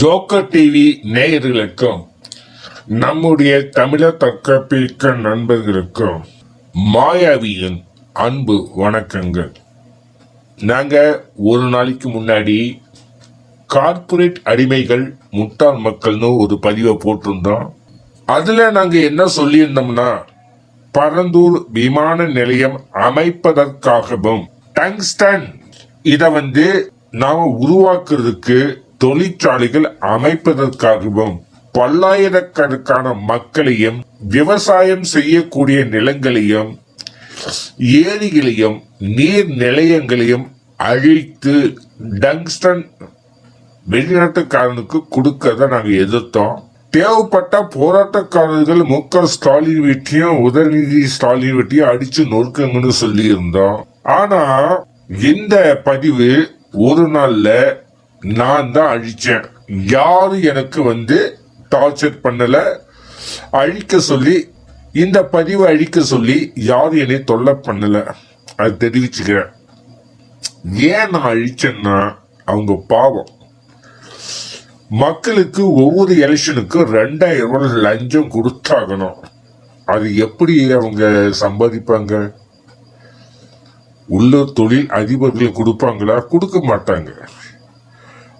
Joker TV நேயர்களுக்கும் நம்முடைய தமிழர் தற்காப்பிக்க நண்பர்களுக்கும் மாயாவியின் அன்பு வணக்கங்கள். நாங்க ஒரு நாளைக்கு முன்னாடி கார்ப்பரேட் அடிமைகள் முட்டாள் மக்கள்னு ஒரு பதிவை போட்டிருந்தோம். அதுல நாங்க என்ன சொல்லியிருந்தோம்னா பரந்தூர் விமான நிலையம் அமைப்பதற்காகவும் டங்ஸ்டன் இத வந்து நாம உருவாக்குறதுக்கு தொழிற்சாலைகள் அமைப்பதற்காகவும் பல்லாயிரக்கணக்கான மக்களையும் விவசாயம் செய்யக்கூடிய நிலங்களையும் ஏரிகளையும் நீர் நிலையங்களையும் அழித்து டங்ஸ்டன் வெளிநாட்டுக்காரனுக்கு கொடுக்கறத நாங்க எதிர்த்தோம். தேவைப்பட்ட போராட்டக்காரர்கள் மு க ஸ்டாலின் வீட்டையும் உதயநிதி ஸ்டாலின் வீட்டையும் அடிச்சு நொறுக்குங்கன்னு சொல்லி இருந்தோம் ஆனா இந்த பதிவு ஒரு நாள்ல நான் தான் அழிச்சேன். யாரும் எனக்கு வந்து டார்ச்சர் பண்ணல. அழிக்க சொல்லி இந்த பதிவை அழிக்க சொல்லி யாரும் என்னை தொல்லை பண்ணல. அது தெரிவிச்சுக்கிறேன். ஏன் நான் அழிச்சேன்னா அவங்க பாவம். மக்களுக்கு ஒவ்வொரு எலெக்ஷனுக்கும் ரெண்டாயிரம் ரூபாய் லஞ்சம் கொடுத்தாகணும். அது எப்படி அவங்க சம்பாதிப்பாங்க? உள்ளூர் தொழில் அதிபர்கள் கொடுப்பாங்களா? கொடுக்க மாட்டாங்க.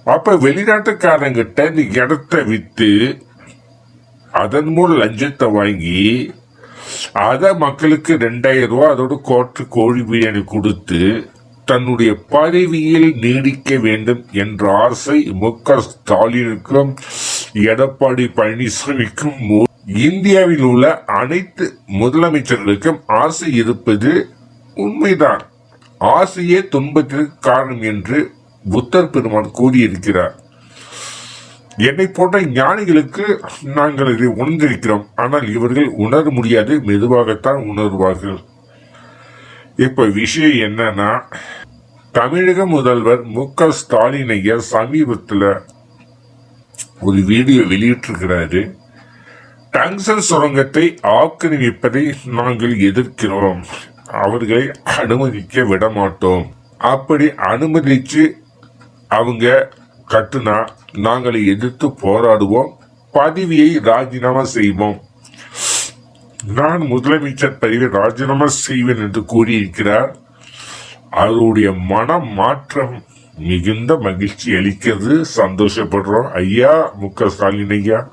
அப்ப வெளிநாட்டுக்காரங்கிட்ட இந்த இடத்த வித்து அதன் மூலம் லஞ்சத்தை வாங்கி அத மக்களுக்கு ரெண்டாயிரம் ரூபா அதோட கோட்டு கோழி பிரியாணி கொடுத்து தன்னுடைய பதவியில் நீடிக்க வேண்டும் என்ற ஆசை மு க ஸ்டாலினுக்கும் எடப்பாடி பழனிசாமிக்கும் மு- இந்தியாவில் உள்ள அனைத்து முதலமைச்சர்களுக்கும் ஆசை இருப்பது உண்மைதான். ஆசையே துன்பத்திற்கு காரணம் என்று புத்தர் பெருமான் கூறியிருக்கிறார். என்னை போன்ற ஞானிகளுக்கு நாங்கள் இதை உணர்ந்திருக்கிறோம். ஆனால் இவர்கள் உணர முடியாது மெதுவாகத்தான் உணர்வார்கள். இப்ப விஷயம் என்னன்னா தமிழக முதல்வர் மு. க. ஸ்டாலின் சமீபத்தில் ஒரு வீடியோ வெளியிட்டிருக்கிறாரு. டங்ஸன் சுரங்கத்தை ஆக்கிரமிப்பதை நாங்கள் எதிர்க்கிறோம். அவர்களை அனுமதிக்க விட மாட்டோம் அப்படி அனுமதிச்சு அவங்க கட்டுனா நாங்கள் எதிர்த்து போராடுவோம் பதவியை ராஜினாமா செய்வோம். நான் முதலமைச்சர் பதவியை ராஜினாமா செய்வேன் என்று கூறியிருக்கிறார். அவருடைய மன மாற்றம் மிகுந்த மகிழ்ச்சி அளிக்கிறது. சந்தோஷப்படுறோம். ஐயா மு க ஸ்டாலின் ஐயா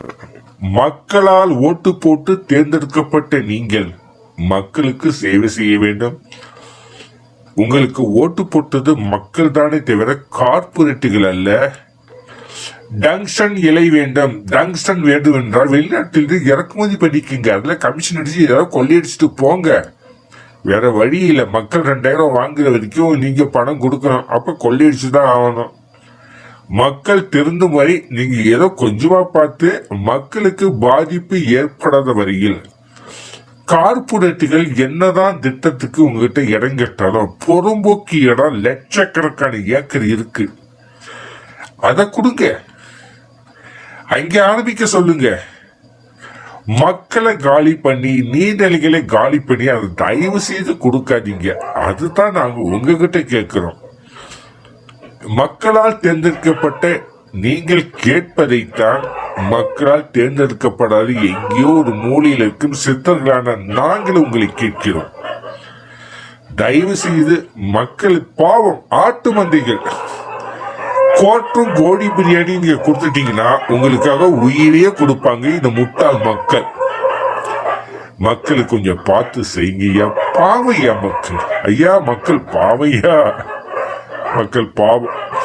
மக்களால் ஓட்டு போட்டு தேர்ந்தெடுக்கப்பட்ட நீங்கள் மக்களுக்கு சேவை செய்ய வேண்டும். உங்களுக்கு ஓட்டு போட்டது மக்கள் தானே தவிர கார்பரேட்டுகள் அல்ல. டங்ஸ்டன் இலை வேண்டும். டங்ஸ்டன் வேண்டும் என்றால் வெளிநாட்டிலிருந்து இறக்குமதி பண்ணிக்கங்க. அதுல கமிஷன் அடிச்சு ஏதாவது கொள்ளையடிச்சிட்டு போங்க. வேற வழி இல்லை. மக்கள் ரெண்டாயிரம் வாங்குற வரைக்கும் நீங்க பணம் கொடுக்கணும். அப்ப கொள்ளையடிச்சு தான் ஆகணும். மக்கள் திருந்தும் வரை நீங்க ஏதோ கொஞ்சமா பார்த்து மக்களுக்கு பாதிப்பு ஏற்படாத வரையில் கார்பரேட்டுகள் என்னதான் திட்டத்துக்கு உங்ககிட்ட இடம் கேட்டாலும் பொறும்போக்கு இடம் லட்சக்கணக்கான ஏக்கர் இருக்கு. அதை கொடுங்க. அங்க ஆரம்பிக்க சொல்லுங்க. மக்களை காலி பண்ணி நீர்நிலைகளை காலி பண்ணி அதை தயவு செய்து கொடுக்காதீங்க. அதுதான் நாங்கள் உங்ககிட்ட கேட்கிறோம். மக்களால் தேர்ந்தெடுக்கப்பட்ட நீங்கள் கேட்பதைத்தான் மக்களால் தேர்ந்தெடுக்கப்படாத எங்கேயோ ஒரு மூலையில் இருக்கும் சித்தர்களான நாங்கள் உங்களை கேட்கிறோம். தயவு செய்து மக்கள் பாவம் ஆட்டு மந்தைகள். கோட்டும் கோடி பிரியாணி நீங்க கொடுத்துட்டீங்கன்னா உங்களுக்காக உயிரையே கொடுப்பாங்க இந்த முட்டாள் மக்கள். மக்கள் கொஞ்சம் பார்த்து செய்யுங்கய்யா பாவையா மக்கள். ஐயா மக்கள் பாவையா. மக்கள் பாவம்.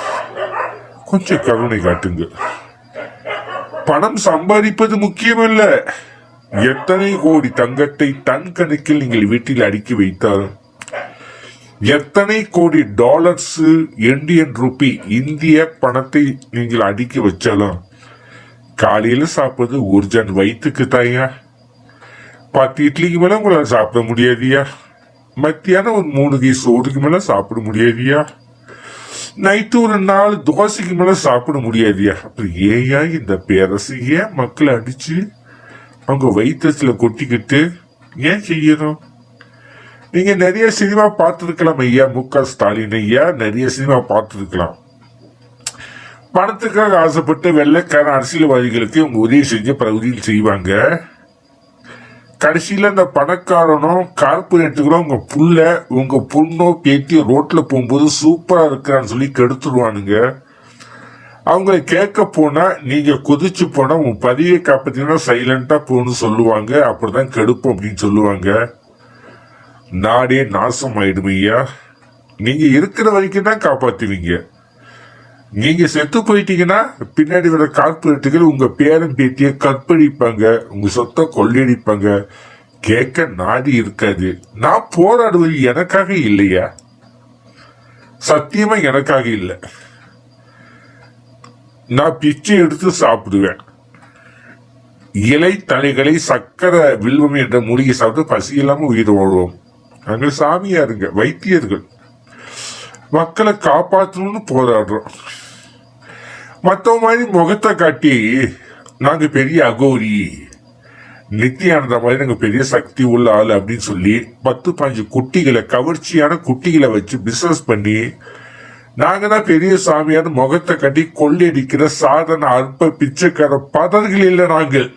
கொஞ்சம் கருணை காட்டுங்க. பணம் சம்பாதிப்பது முக்கியமல்ல. எத்தனை கோடி தங்கத்தை டன் கணக்கில் நீங்கள் வீட்டில் அடுக்கி வைத்தாலும் எத்தனை கோடி டாலர்ஸ் இந்தியன் ரூபி இந்திய பணத்தை நீங்கள் அடுக்கி வச்சாலும் காலையில சாப்பிடுறது ஒரு ஜன் வயிற்றுக்கு தாயா? பத்து இட்லிக்கு மேல உங்களால் சாப்பிட முடியாதியா? மத்தியானம் ஒரு மூணு கை சோறுக்கு மேல சாப்பிட முடியாதியா? நைட்டு ஒரு நாலு தோசைக்கு மேல சாப்பிட முடியாதியா அப்புறம் ஏயா இந்த பேரசு ஏன் மக்களை அடிச்சு அவங்க வயிற்றுல கொட்டிக்கிட்டு ஏன் செய்யணும்? நீங்க நிறைய சினிமா பார்த்துருக்கலாம் ஐயா மு க ஸ்டாலின் ஐயா நிறைய சினிமா பார்த்துருக்கலாம். பணத்துக்காக ஆசைப்பட்டு வெள்ளைக்கார அரசியல்வாதிகளுக்கு இவங்க உதவி செஞ்ச உதவி செய்வாங்க. கடைசியில் அந்த பணக்காரனும் கார்பரேட்டுகளும் உங்கள் புள்ள உங்கள் பொண்ணோ பேத்தியோ ரோட்டில் போகும்போது சூப்பராக இருக்கிறான்னு சொல்லி கெடுத்துடுவானுங்க அவங்கள கேட்க போனால் நீங்கள் குதிச்சு போனால் உன் பதிவை காப்பாற்றினா சைலண்டா போகணும்னு சொல்லுவாங்க. அப்படிதான் கெடுப்போம் அப்படின்னு சொல்லுவாங்க. நாடே நாசம் ஆயிடுமையா நீங்கள் இருக்கிற வரைக்கும் தான் காப்பாற்றுவீங்க நீங்க செத்து போயிட்டீங்கன்னா பின்னாடி வர கார்பரேட்டுகள் உங்க பேரன் பேத்திய கற்பழிப்பாங்க உங்க சொத்தை கொள்ளையடிப்பாங்க. கேட்க நாடி இருக்காது. நான் போராடுவது எனக்காக இல்லையா? சத்தியமா எனக்காக இல்லை. நான் பிச்சை எடுத்து சாப்பிடுவேன். இலை தழைகளை சக்கரை வில்வம் என்ற மூலிகை சாப்பிட்டு பசி இல்லாமல் உயிர் வாழ்வோம் நாங்கள் சாமியாருங்க வைத்தியர்கள். மக்களை காப்பாற்றணும்னு போராடுறோம். மற்றவங்க மாதிரி முகத்தை காட்டி நாங்கள் பெரிய அகோரி. நித்தியானந்த மாதிரி நாங்கள் பெரிய சக்தி உள்ள ஆள் அப்படின்னு சொல்லி பத்து பாஞ்சு குட்டிகளை கவர்ச்சியான குட்டிகளை வச்சு பிசினஸ் பண்ணி நாங்கள் தான் பெரிய சாமியான முகத்தை கட்டி கொள்ளையடிக்கிற சாதன அற்ப பிச்சைக்கார பதர்கள் இல்லை நாங்கள்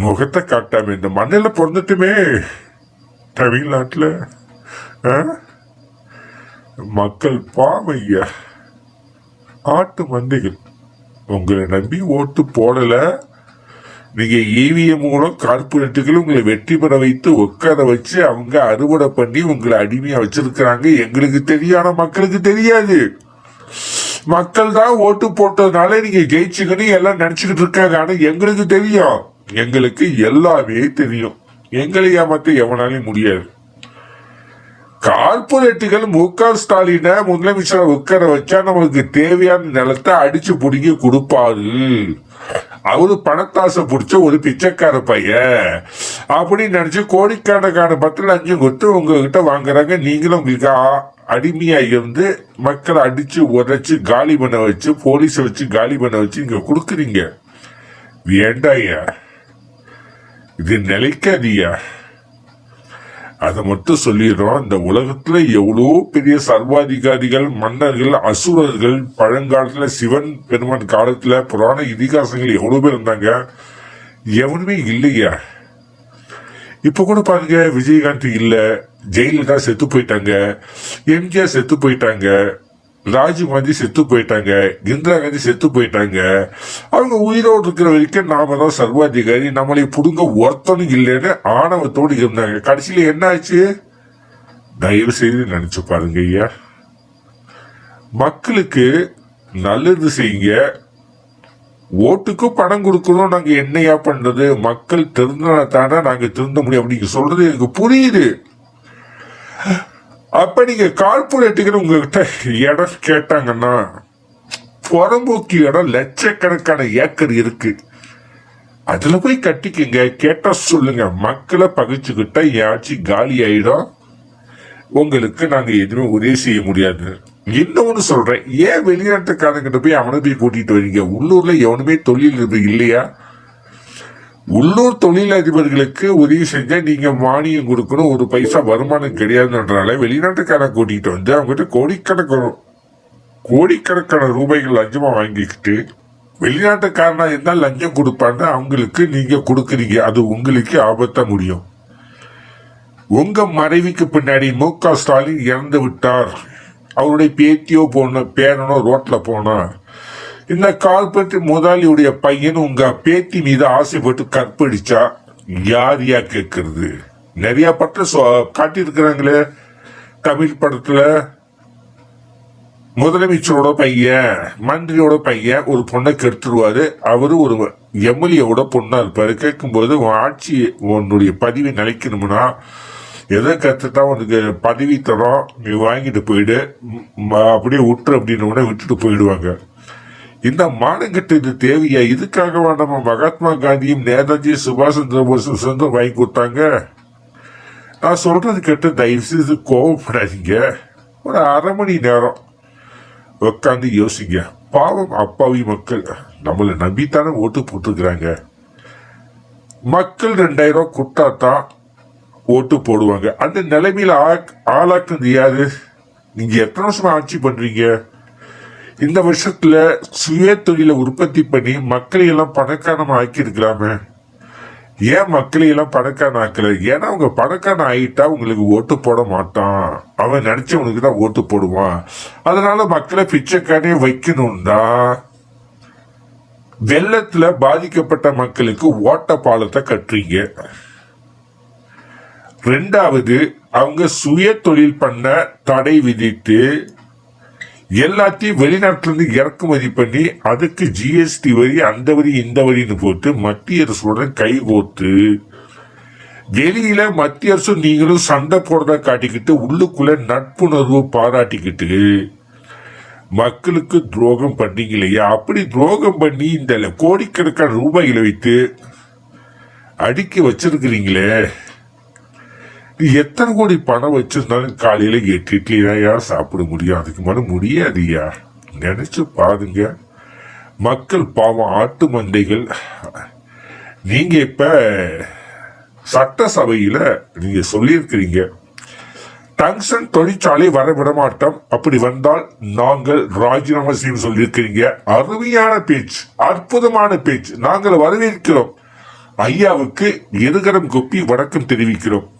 முகத்தை காட்டாம இந்த மண்ணில் பிறந்துட்டுமே தமிழ்நாட்டில் ஆ? மக்கள் பாவைய ஆட்டு மந்தைகள் உங்களை நம்பி ஓட்டு போடல. நீங்க இவிஎம் மூலம் கார்பரேட்டுகள் உங்களை வெற்றி பெற வைத்து உட்கார வச்சு அவங்க அறுவடை பண்ணி உங்களை அடிமையா வச்சிருக்கிறாங்க. எங்களுக்கு தெரியாத மக்களுக்கு தெரியாது. மக்கள் தான் ஓட்டு போட்டதுனால நீங்க ஜெயிச்சுக்கணும் எல்லாம் நினைச்சுக்கிட்டு இருக்காங்க. ஆனா எங்களுக்கு தெரியும். எங்களுக்கு எல்லாமே தெரியும். எங்களை ஏமாத்த எவனாலையும் முடியாது. கார்பரேட்டுகள் மு க ஸ்டாலினை முதலமைச்சரை உட்கார வச்சா நம்மளுக்கு தேவையான நிலத்தை அடிச்சு பிடிங்கி கொடுப்பாரு. அவரு பணத்தாசை பிடிச்ச ஒரு பிச்சைக்கார பையன். அப்படின்னு நினைச்சு கோடிக்கணக்கான பத்து லஞ்சம் கொடுத்து உங்ககிட்ட வாங்குறாங்க. நீங்களும் உங்களுக்கு அடிமையா இருந்து மக்களை அடிச்சு உரைச்சு காலி பண்ண வச்சு போலீஸை வச்சு காலி பண்ண வச்சு இங்க கொடுக்குறீங்க. வேண்டாயா இது நிலைக்காதியா அதை மட்டும் சொல்லிடுறோம். இந்த உலகத்துல எவ்வளோ பெரிய சர்வாதிகாரிகள் மன்னர்கள் அசுரர்கள் பழங்காலத்துல சிவன் பெருமான் காலத்துல புராண இதிகாசங்கள் எவ்வளவு பேர் இருந்தாங்க? எவனுமே இல்லையா. இப்ப கூட பாருங்க விஜயகாந்த் இல்ல ஜெயலலிதா செத்து போயிட்டாங்க எம்ஜிஆர் செத்து போயிட்டாங்க ராஜீவ் காந்தி செத்து போயிட்டாங்க இந்திரா காந்தி செத்து போயிட்டாங்க. அவங்க உயிரோடு இருக்கிற வரைக்கும் நாம தான் சர்வாதிகாரி நம்மளை புடுங்க ஒருத்தனும் இல்லைன்னு ஆணவத்தோடு இருந்தாங்க. கடைசியில என்ன ஆச்சு தயவு செய்து நினைச்சு பாருங்க ஐயா. மக்களுக்கு நல்லது செய்யுங்க. ஓட்டுக்கு பணம் கொடுக்கணும் நாங்க என்னையா பண்றது? மக்கள் திருந்தினாத்தானே நாங்க திருந்த முடியும். அப்படிங்க சொல்றது எனக்கு புரியுது. அப்ப நீங்க கார்பரேட்டுகள் உங்ககிட்ட இடம் கேட்டாங்கன்னா புறம்போக்கு இடம் லட்சக்கணக்கான ஏக்கர் இருக்கு. அதுல போய் கட்டிக்கங்க கேட்டா சொல்லுங்க. மக்களை பகிச்சுக்கிட்டா என் காலி ஆயிடும். உங்களுக்கு நாங்க எதுவுமே உதவி செய்ய முடியாது. இன்னொன்னு சொல்றேன். ஏன் வெளிநாட்டுக்காரங்கிட்ட போய் அவனை போய் கூட்டிட்டு வரீங்க? உள்ளூர்ல எவனுமே தொழில் இது இல்லையா? உள்ளூர் தொழிலதிபர்களுக்கு உதவி செஞ்சா நீங்க மானியம் கொடுக்கணும் ஒரு பைசா வருமானம் கிடையாதுன்றனால வெளிநாட்டுக்காரன் கூட்டிட்டு வந்து அவங்ககிட்ட கோடிக்கணக்கான கோடிக்கணக்கான ரூபாய்கள் லஞ்சமா வாங்கிக்கிட்டு வெளிநாட்டுக்காரனா இருந்தால் லஞ்சம் கொடுப்பாங்க அவங்களுக்கு நீங்க கொடுக்குறீங்க. அது உங்களுக்கு ஆபத்தா முடியும். உங்க மறைவுக்கு பின்னாடி மு க ஸ்டாலின் இறந்து விட்டார். அவருடைய பேத்தியோ போன பேரனோ ரோட்ல போனா இந்த கால்பட்டு முதலாளியுடைய பையன் உங்க பேத்தி மீது ஆசைப்பட்டு கற்பழிச்சா யார் யா கேட்கறது நிறைய பட்டம் சொ- காட்டியிருக்கிறாங்களே. தமிழ் படத்துல முதலமைச்சரோட பையன் மந்திரியோட பையன் ஒரு பொண்ணை கெடுத்துருவாரு. அவரு ஒரு எம்எல்ஏவோட பொண்ணா இருப்பாரு. கேட்கும்போது உன் ஆட்சி உன்னுடைய பதிவை நிலைக்கணும்னா எதை கத்துட்டா உனக்கு பதவி தரோம் நீ வாங்கிட்டு போயிடு அப்படியே விட்டுரு அப்படின்னு உடனே விட்டுட்டு போயிடுவாங்க. இந்த மானங்கட்டு இது தேவையா இதுக்காகவா நம்ம மகாத்மா காந்தியும் நேதாஜி சுபாஷ் சந்திர போஸும் சுதந்திரம் வாங்கி கொடுத்தாங்க. நான் சொல்றது கேட்டு தயவு செய்து கோவப்படாதீங்க. ஒரு அரை மணி நேரம் உட்காந்து யோசிங்க. பாவம் அப்பாவி மக்கள். நம்மளை நம்பித்தானே ஓட்டு போட்டுருக்குறாங்க. மக்கள் ரெண்டாயிரம் ரூபாய் கொடுத்தாதான் ஓட்டு போடுவாங்க. அந்த நிலைமையில ஆக்- யாரு? நீங்க எத்தனை வருஷமா ஆட்சி பண்றீங்க? இந்த வருஷத்துல சுய தொழிலை உற்பத்தி பண்ணி மக்களை எல்லாம் பணக்காரமா ஆக்கி ஏன் மக்களை எல்லாம் பணக்காரன் ஆக்கல? ஏன்னா அவங்க பணக்காரன் ஆகிட்டா உங்களுக்கு ஓட்டு போட மாட்டான். அவன் நினைச்சவனுக்கு தான் ஓட்டு போடுவான். அதனால மக்களை பிச்சைக்காரே வைக்கணும்டா. வெள்ளத்துல பாதிக்கப்பட்ட மக்களுக்கு ஓட்ட பாலத்தை கட்டுறீங்க. ரெண்டாவது அவங்க சுய தொழில் பண்ண தடை விதித்து எல்லாத்தையும் வெளிநாட்டிலிருந்து இறக்குமதி பண்ணி அதுக்கு ஜிஎஸ்டி வரி அந்த வரி இந்த வரின்னு போட்டு மத்திய அரசுடன் கை கோர்த்து வெளியில மத்திய அரசும் நீங்களும் சண்டை போடுறத காட்டிக்கிட்டு உள்ளுக்குள்ள நட்புணர்வு பாராட்டிக்கிட்டு மக்களுக்கு துரோகம் பண்ணீங்க இல்லையா? அப்படி துரோகம் பண்ணி இந்த கோடிக்கணக்கான ரூபாய்களை வைத்து அடுக்கி வச்சிருக்கிறீங்களே. நீ எத்தனை கோடி பணம் வச்சிருந்தாலும் காலையில எட்டு இட்லி யார் சாப்பிட முடியும். அதுக்கு மேல முடியாதுயா நினைச்சு பாருங்க. மக்கள் பாவம் ஆட்டு மந்தைகள் நீங்க இப்ப சட்டசபையில நீங்க சொல்லியிருக்கிறீங்க டங்ஷன் தொழிற்சாலை வர விட மாட்டோம் அப்படி வந்தால் நாங்கள் ராஜினாமா செய்யும் சொல்லியிருக்கிறீங்க. அருமையான பேச்சு அற்புதமான பேச்சு. நாங்கள் வரவேற்கிறோம். ஐயாவுக்கு எதுகரம் கொப்பி வணக்கம் தெரிவிக்கிறோம்.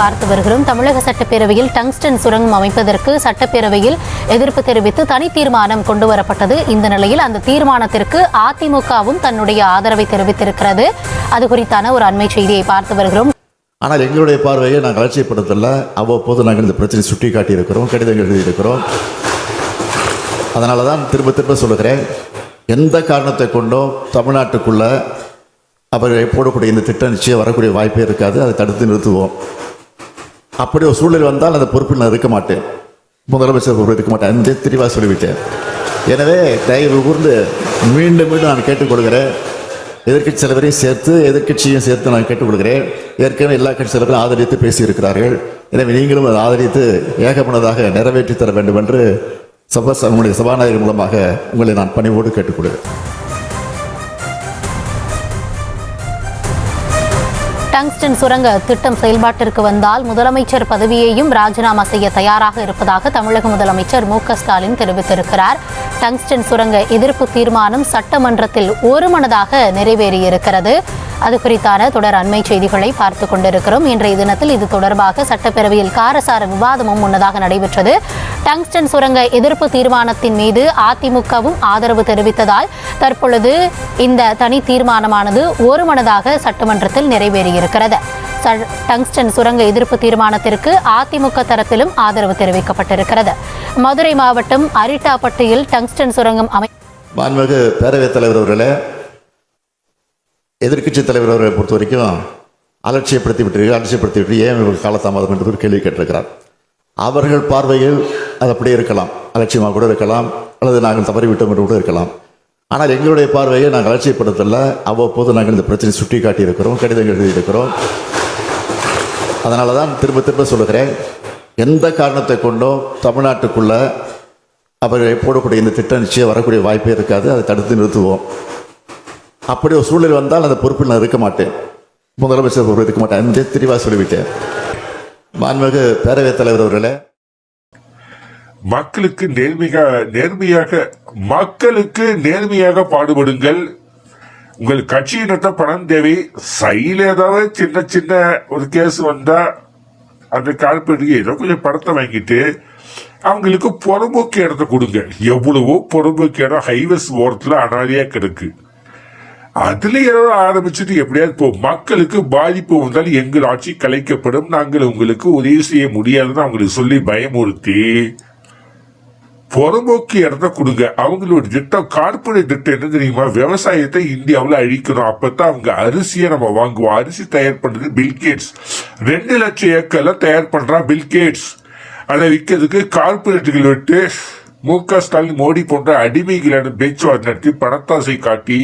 பார்த்து வருகிறோம். தமிழக சட்டப்பேரவையில் டங்ஸ்டன் சுரங்கம் அமைப்பதற்கு சட்டப்பேரவையில் எதிர்ப்பு தெரிவித்து தனி தீர்மானம் கொண்டு வரப்பட்டது இந்த நிலையில் அந்த தீர்மானத்திற்கு அதிமுகவும் தன்னுடைய ஆதரவை தெரிவித்திருக்கிறது. அது குறித்தான ஒரு அண்மை செய்தியை பார்த்து வருகிறோம். ஆனால் எங்களுடைய பார்வையை நாங்கள் அலட்சியப்படுத்தல. அவ்வப்போது நாங்கள் இந்த பிரச்சனை சுட்டி காட்டியிருக்கிறோம் கடிதங்கள் எழுதியிருக்கிறோம். அதனால தான் திரும்ப திரும்ப சொல்லுகிறேன் எந்த காரணத்தை கொண்டும் தமிழ்நாட்டுக்குள்ள அவர்கள் போடக்கூடிய இந்த திட்டம் நிச்சயம் வரக்கூடிய வாய்ப்பே இருக்காது. அதை தடுத்து நிறுத்துவோம். அப்படி ஒரு சூழல் வந்தால் அந்த பொறுப்பில் நான் இருக்க மாட்டேன். முதலமைச்சர் பொறுப்பு இருக்க மாட்டேன். என்று தெளிவாக சொல்லிவிட்டேன். எனவே தயவு கூர்ந்து மீண்டும் மீண்டும் நான் கேட்டுக்கொள்கிறேன். எதிர்க்கட்சி தலைவரையும் சேர்த்து எதிர்கட்சியும் சேர்த்து நான் கேட்டுக்கொள்கிறேன். ஏற்கனவே எல்லா கட்சி தலைவரும் ஆதரித்து பேசியிருக்கிறார்கள். எனவே நீங்களும் அதை ஆதரித்து ஏகமனதாக நிறைவேற்றி தர வேண்டும் என்று சபா உங்களுடைய சபாநாயகர் மூலமாக உங்களை நான் பணிவோடு கேட்டுக்கொள்கிறேன். டங்ஸ்டன் சுரங்க திட்டம் செயல்பாட்டிற்கு வந்தால் முதலமைச்சர் பதவியையும் ராஜினாமா செய்ய தயாராக இருப்பதாக தமிழக முதலமைச்சர் மு ஸ்டாலின் தெரிவித்திருக்கிறார். டங்ஸ்டன் சுரங்க எதிர்ப்பு தீர்மானம் சட்டமன்றத்தில் ஒருமனதாக நிறைவேறியிருக்கிறது. அது குறித்தான தொடர் அண்மை செய்திகளை பார்த்து கொண்டிருக்கிறோம். இன்றைய தினத்தில் இது தொடர்பாக சட்டப்பேரவையில் காரசார விவாதமும் முன்னதாக நடைபெற்றது. டங்ஸ்டன் சுரங்க எதிர்ப்பு தீர்மானத்தின் மீது அதிமுகவும் ஆதரவு தெரிவித்ததால் தற்பொழுது இந்த தனி தீர்மானமானது ஒருமனதாக சட்டமன்றத்தில் நிறைவேறியிருக்கிறது. ச- டங்ஸ்டன் சுரங்க எதிர்ப்பு தீர்மானத்திற்கு அதிமுக தரப்பிலும் ஆதரவு தெரிவிக்கப்பட்டிருக்கிறது. மதுரை மாவட்டம் அரிட்டாப்பட்டியில் டங்ஸ்டன் சுரங்கம் அமை மாண்புமிகு பேரவைத் தலைவர் அவர்களே எதிர்க்கட்சி தலைவர் அவரை பொறுத்த வரைக்கும் அலட்சியப்படுத்தி விட்டீர்கள் அலட்சியப்படுத்தி விட்டு ஏன் இவர்கள் காலதாமதம் என்று ஒரு கேள்வி கேட்டிருக்கிறார். அவர்கள் பார்வையில் அது அப்படியே இருக்கலாம். அலட்சியமாக கூட இருக்கலாம். அல்லது நாங்கள் தவறிவிட்டோம் என்று கூட இருக்கலாம். ஆனால் எங்களுடைய பார்வையை நாங்கள் அலட்சியப்படுத்தல. அவ்வப்போது நாங்கள் இந்த பிரச்சனை சுட்டி காட்டியிருக்கிறோம் கடிதங்கள் எழுதியிருக்கிறோம் அதனால தான் திரும்ப திரும்ப சொல்லுகிறேன் எந்த காரணத்தை கொண்டும் தமிழ்நாட்டுக்குள்ளே அவர்கள் போடக்கூடிய இந்த திட்டம் நிச்சயம் வரக்கூடிய வாய்ப்பே இருக்காது. அதை தடுத்து நிறுத்துவோம். அப்படி ஒரு சூழல் வந்தால் அந்த பொறுப்பில் நான் இருக்க மாட்டேன். முதலமைச்சர் பொறுப்பு இருக்க மாட்டேன். என்று தெளிவாக சொல்லிவிட்டேன். மாண்புமிகு பேரவைத் தலைவர் அவர்களே. மக்களுக்கு நேர்மையாக நேர்மையாக மக்களுக்கு நேர்மையாக பாடுபடுங்கள். உங்கள் கட்சியினத்த பணம் தேவை. சைல ஏதாவது சின்ன சின்ன ஒரு கேஸ் வந்தா அந்த கார்பரேட் ஏதோ கொஞ்சம் பணத்தை வாங்கிட்டு அவங்களுக்கு புறம்போக்கு இடத்த கொடுங்க. எவ்வளவோ புறம்போக்கு இடம் ஹைவேஸ் ஓரத்துல அனாதையா கிடக்கு. அதுல ஏதோ ஆரம்பிச்சுட்டு எப்படியாவது போ. மக்களுக்கு பாதிப்பு வந்தால் எங்கள் ஆட்சி கலைக்கப்படும். நாங்கள் உங்களுக்கு உதவி செய்ய முடியாதுன்னு அவங்களுக்கு சொல்லி பயமுறுத்தி புறம்போக்கு இடத்த கொடுங்க. அவங்களோட திட்டம் கார்பரேட் திட்டம் என்ன தெரியுமா? விவசாயத்தை இந்தியாவில் அழிக்கணும். அப்பதான் அவங்க அரிசியை நம்ம வாங்குவோம். அரிசி தயார் பண்றது பில்கேட்ஸ் ரெண்டு லட்சம் ஏக்கர்ல தயார் பண்றான் பில்கேட்ஸ் அதை விற்கிறதுக்கு கார்பரேட்டுகள் விட்டு மு க ஸ்டாலின் மோடி போன்ற அடிமைகளான பேச்சுவார்த்தை நடத்தி பணத்தாசை காட்டி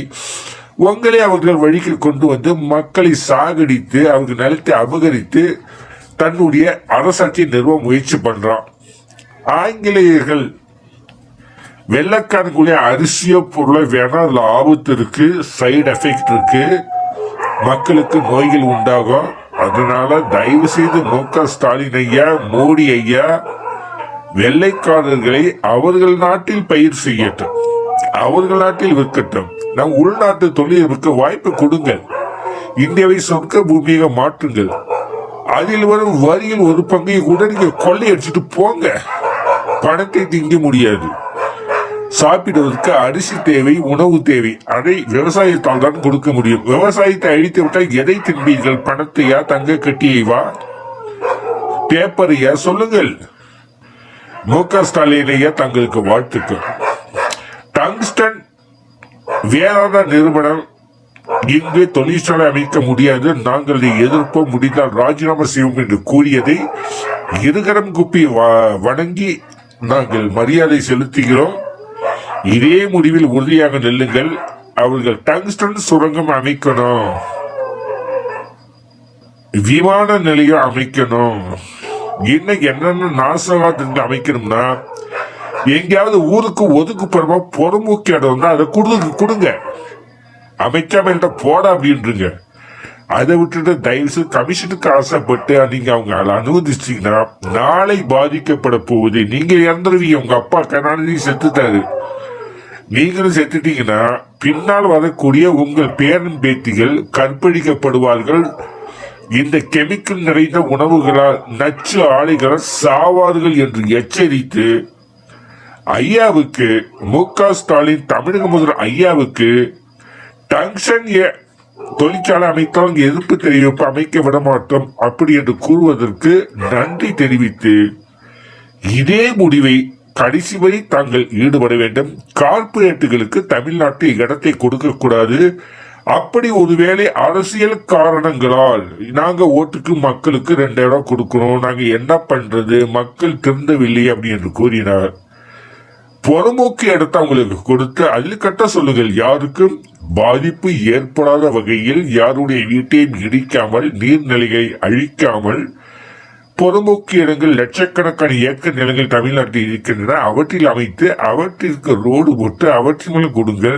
உங்களை அவர்கள் வழிக்கு கொண்டு வந்து மக்களை சாகடித்து அவங்க நிலத்தை அபகரித்து தன்னுடைய அரசாட்சியை நிறுவ முயற்சி பண்றான். ஆங்கிலேயர்கள் வெள்ளக்காரனுக்குள்ளே அரிசிய பொருளை வேணா அதுல ஆபத்து இருக்கு சைடு எஃபெக்ட் இருக்கு. மக்களுக்கு நோய்கள் உண்டாகும். அதனால தயவு செய்து மு க ஸ்டாலின் ஐயா மோடி ஐயா வெள்ளைக்காரர்களை அவர்கள் நாட்டில் பயிர் செய்யட்டும். அவர்கள் நாட்டில் விற்கட்டும். நம் உள்நாட்டு தொழிலுக்கு வாய்ப்பு கொடுங்கள் இந்தியாவை சொர்க்க பூமியாக மாற்றுங்கள். அதில் வரும் வரியில் ஒரு பங்கை கூட நீங்க கொள்ளையடிச்சிட்டு போங்க. பணத்தை திங்க முடியாது. சாப்பிடுவதற்கு அரிசி தேவை உணவு தேவை. அதை விவசாயத்தால் தான் கொடுக்க முடியும். விவசாயத்தை அழித்து விட்டால் எதை தின்பீர்கள்? பணத்தையா தங்க கட்டியைவா? பேப்பரையா? சொல்லுங்கள். மு க ஸ்டாலினையா தங்களுக்கு வாழ்த்துக்கள். டங்ஸ்டன் வேதாந்தா நிறுவனம் இங்கு தொழிற்சாலை அமைக்க முடியாது. நாங்கள் இதை எதிர்ப்போம். முடிந்தால் ராஜினாமா செய்வோம் என்று கூறியதை இருகரம் குப்பி வ- வணங்கி நாங்கள் மரியாதை செலுத்துகிறோம். இதே முடிவில் உறுதியாக நெல்லுங்கள். அவர்கள் டங்ஸ்டன் சுரங்கம் அமைக்கணும். விமான நிலையம் அமைக்கணும். இன்னும் என்னென்ன நாசகாத்துக்கு அமைக்கணும்னா எங்கேயாவது ஊருக்கு ஒதுக்குப்புறமா புறமூக்கி இடம் அதை கொடுங்க கொடுங்க. அமைக்காம போட அப்படின்றீங்க. அதை விட்டுட்டு தயவுசு கமிஷனுக்கு ஆசைப்பட்டு நீங்க அவங்க அனுமதிச்சிங்கன்னா நாளை பாதிக்கப்பட போகுது. நீங்க இறந்துருவீங்க உங்க அப்பா கருணாநிதி செத்துட்டாரு. நீங்களும் செத்துட்டீங்கன்னா பின்னால் வரக்கூடிய உங்கள் பேரன் பேத்திகள் கற்பழிக்கப்படுவார்கள். இந்த கெமிக்கல் நிறைந்த உணவுகளால் நச்சு ஆலைகளால் சாவார்கள் என்று எச்சரித்து ஐயாவுக்கு மு க ஸ்டாலின் தமிழக முதல்வர் ஐயாவுக்கு டங்ஷன் ஏ- தொழிற்சாலை அமைத்தால் எதிர்ப்பு தெரிவிப்பு அமைக்க விட மாட்டோம் அப்படி என்று கூறுவதற்கு நன்றி தெரிவித்து இதே முடிவை கடைசி வரை தாங்கள் ஈடுபட வேண்டும். கார்ப்பரேட்டுகளுக்கு தமிழ்நாட்டில் இடத்தை கொடுக்க கூடாது. அப்படி ஒருவேளை அரசியல் காரணங்களால் நாங்க ஓட்டுக்கு மக்களுக்கு ரெண்டு இடம் கொடுக்கணும். நாங்க என்ன பண்றது? மக்கள் திருந்தவில்லை அப்படி என்று கூறினார். புறம்போக்கு இடத்தை அவங்களுக்கு கொடுத்து அதில் கட்ட சொல்லுங்கள். யாருக்கும் பாதிப்பு ஏற்படாத வகையில் யாருடைய வீட்டையும் இடிக்காமல் நீர்நிலையை அழிக்காமல் புறம்போக்கு இடங்கள் லட்சக்கணக்கான ஏக்கர் நிலங்கள் தமிழ்நாட்டில் இருக்கின்றன. அவற்றில் அமைத்து அவற்றிற்கு ரோடு போட்டு அவற்றின் மூலம் கொடுங்க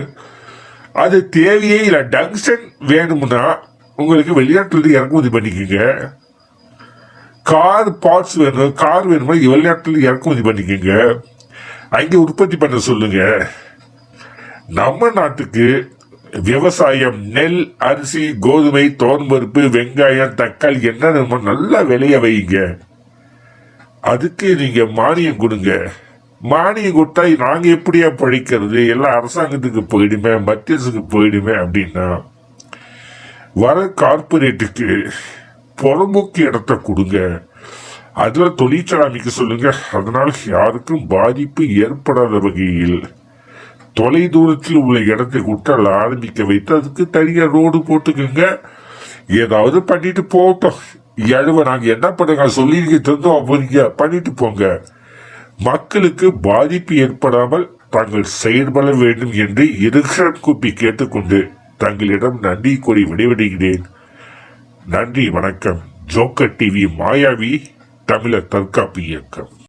அது தேவையே இல்லை. டங்ஷன் வேணும்னா உங்களுக்கு வெளிநாட்டிலிருந்து இறக்குமதி பண்ணிக்கோங்க. கார் பார்ட்ஸ் வேணும். கார் வேணுமா வெளிநாட்டிலிருந்து இறக்குமதி பண்ணிக்கோங்க. அங்கே உற்பத்தி பண்ண சொல்லுங்க. நம்ம நாட்டுக்கு விவசாயம் நெல் அரிசி கோதுமை தோன்பருப்பு வெங்காயம் தக்காளி என்ன நல்லா விளைய வைங்க. அதுக்கு நீங்க மானியம் கொடுங்க. மானியம் கொடுத்தா நாங்க எப்படியா பழிக்கிறது? எல்லாம் அரசாங்கத்துக்கு போயிடுமே மத்திய போயிடுமே அப்படின்னா வர கார்பரேட்டுக்கு புறம்போக்கு இடத்த கொடுங்க. அதுல தொழிற்சாலைக்கு சொல்லுங்க. அதனால் யாருக்கும் பாதிப்பு ஏற்படாத வகையில் தொலை தூரத்தில் உள்ள இடத்தை குட்டால் ஆரம்பிக்க வைத்து அதுக்கு தனியாக ரோடு போட்டுக்கோங்க. ஏதாவது பண்ணிட்டு போகட்டும். எழுவ நாங்கள் என்ன பண்ணுங்க? சொல்லிருக்க தந்தோம் அப்படிங்க பண்ணிட்டு போங்க. மக்களுக்கு பாதிப்பு ஏற்படாமல் தாங்கள் செயல்பட வேண்டும் என்று இருகரம் கூப்பி கேட்டுக்கொண்டு தங்களிடம் நன்றி கூறி விடைபெறுகிறேன். நன்றி வணக்கம். ஜோக்கர் டிவி மாயாவி. Тавля Таркапиєнка.